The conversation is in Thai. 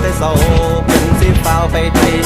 แต่โศกเป็นสีฟ้าไปที